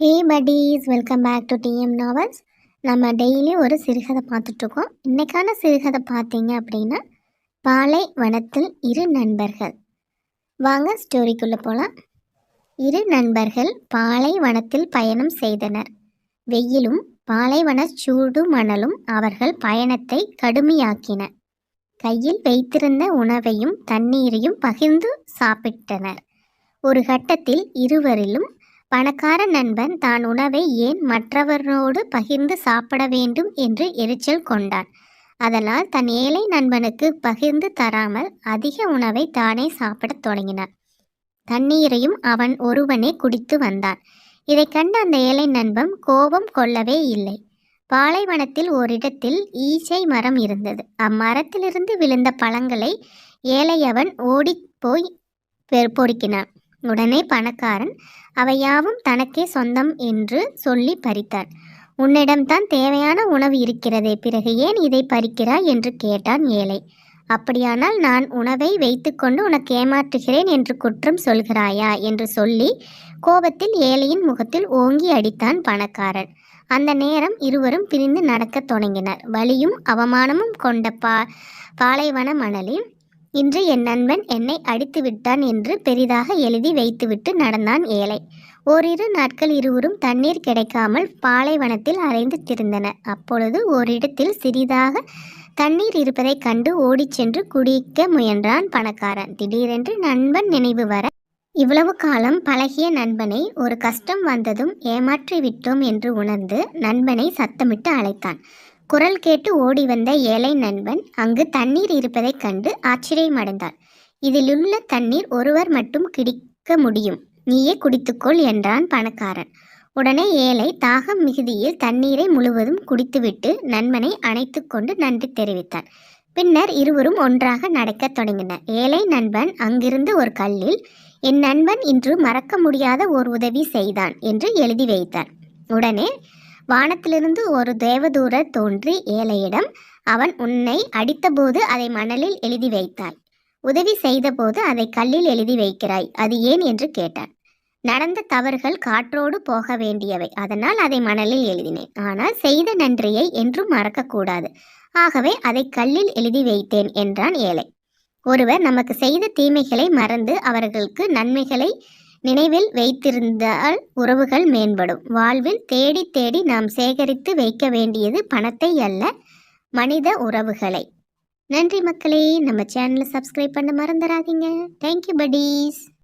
Hey buddies welcome back to TM novels நம்ம daily ஒரு சிறுகதை பார்த்துட்ருக்கோம். இன்றைக்கான சிறுகதை பார்த்தீங்க அப்படின்னா பாலை வனத்தில் இரு நண்பர்கள். வாங்க ஸ்டோரிக்குள்ளே போகலாம் இரு நண்பர்கள் பாலை வனத்தில் பயணம் செய்தனர். வெயிலும் பாலைவன சூடு மணலும் அவர்கள் பயணத்தை கடுமையாக்கின. கையில் வைத்திருந்த உணவையும் தண்ணீரையும் பகிர்ந்து சாப்பிட்டனர். ஒரு கட்டத்தில் இருவரிலும் பணக்கார நண்பன் தான் உணவை ஏன் மற்றவரோடு பகிர்ந்து சாப்பிட வேண்டும் என்று எரிச்சல் கொண்டான். அதனால் தன் ஏழை நண்பனுக்கு பகிர்ந்து தராமல் அதிக உணவை தானே சாப்பிடத் தொடங்கினான். தண்ணீரையும் அவன் ஒருவனே குடித்து வந்தான். இதை கண்ட அந்த ஏழை நண்பன் கோபம் கொள்ளவே இல்லை. பாலைவனத்தில் ஓரிடத்தில் ஈச்சை மரம் இருந்தது. அம்மரத்திலிருந்து விழுந்த பழங்களை ஏழையவன் ஓடிப்போய் பொறுக்கினான். உடனே பணக்காரன் அவையாவும் தனக்கே சொந்தம் என்று சொல்லி பறித்தான். உன்னிடம்தான் தேவையான உணவு இருக்கிறதே பிறகு ஏன் இதை பறிக்கிறாய்? என்று கேட்டான் ஏழை. அப்படியானால் நான் உணவை வைத்துக்கொண்டு உனக்கு ஏமாற்றுகிறேன் என்று குற்றம் சொல்கிறாயா? என்று சொல்லி கோபத்தில் ஏழையின் முகத்தில் ஓங்கி அடித்தான் பணக்காரன். அந்த நேரம் இருவரும் பிரிந்து நடக்கத் தொடங்கினர். வலியும் அவமானமும் கொண்ட பா பாலைவன மணலில் இன்று என் நண்பன் என்னை அடித்து விட்டான் என்று பெரிதாக எழுதி வைத்துவிட்டு நடந்தான் ஏழை. ஓரிரு நாட்கள் இருவரும் தண்ணீர் கிடைக்காமல் பாலைவனத்தில் அலைந்து திரிந்தனர் அப்பொழுது ஓரிடத்தில் சிறிதாக தண்ணீர் இருப்பதைக் கண்டு ஓடிச் சென்று குடிக்க முயன்றான் பணக்காரன். திடீரென்று நண்பன் நினைவு வர இவ்வளவு காலம் பழகிய நண்பனை ஒரு கஷ்டம் வந்ததும் ஏமாற்றி விட்டோம் என்று உணர்ந்து நண்பனை சத்தமிட்டு அழைத்தான். குரல் கேட்டு ஓடி வந்த ஏழை நண்பன் அங்கு தண்ணீர் இருப்பதைக் கண்டு ஆச்சரியமடைந்தான் இதிலுள்ள தண்ணீர் ஒருவர் மட்டும் குடிக்க முடியும். நீயே குடித்துக்கொள் என்றான் பணக்காரன். உடனே ஏழை தாகம் மிகுதியில் தண்ணீரை முழுவதும் குடித்துவிட்டு நண்பனை அணைத்து கொண்டு நன்றி தெரிவித்தார் பின்னர் இருவரும் ஒன்றாக நடக்கத் தொடங்கினர். ஏழை நண்பன் அங்கிருந்து ஒரு கல்லில் என் நண்பன் இன்று மறக்க முடியாத ஓர் உதவி செய்தான் என்று எழுதி வைத்தார். உடனே வானத்திலிருந்து ஒரு தேவதூரர் தோன்றி ஏழையிடம் அவன் உன்னை அடித்தபோது அதை மணலில் எழுதி வைத்தாய். உதவி செய்தபோது அதை கல்லில் எழுதி வைக்கிறாய். அது ஏன் என்று கேட்டான். நடந்த தவறுகள் காற்றோடு போக வேண்டியவை. அதனால் அதை மணலில் எழுதினேன். ஆனால் செய்த நன்றியை என்றும் மறக்கக்கூடாது. ஆகவே அதை கல்லில் எழுதி வைத்தேன் என்றான் ஏழை. ஒருவர் நமக்கு செய்த தீமைகளை மறந்து அவர்களுக்கு நன்மைகளை நினைவில் வைத்திருந்தால் உறவுகள் மேம்படும். வாழ்வில் தேடி தேடி நாம் சேகரித்து வைக்க வேண்டியது பணத்தை அல்ல மனித உறவுகளை. நன்றி மக்களே. நம்ம சேனலை சப்ஸ்கிரைப் பண்ண மறந்துடாதீங்க. தேங்க்யூ படீஸ்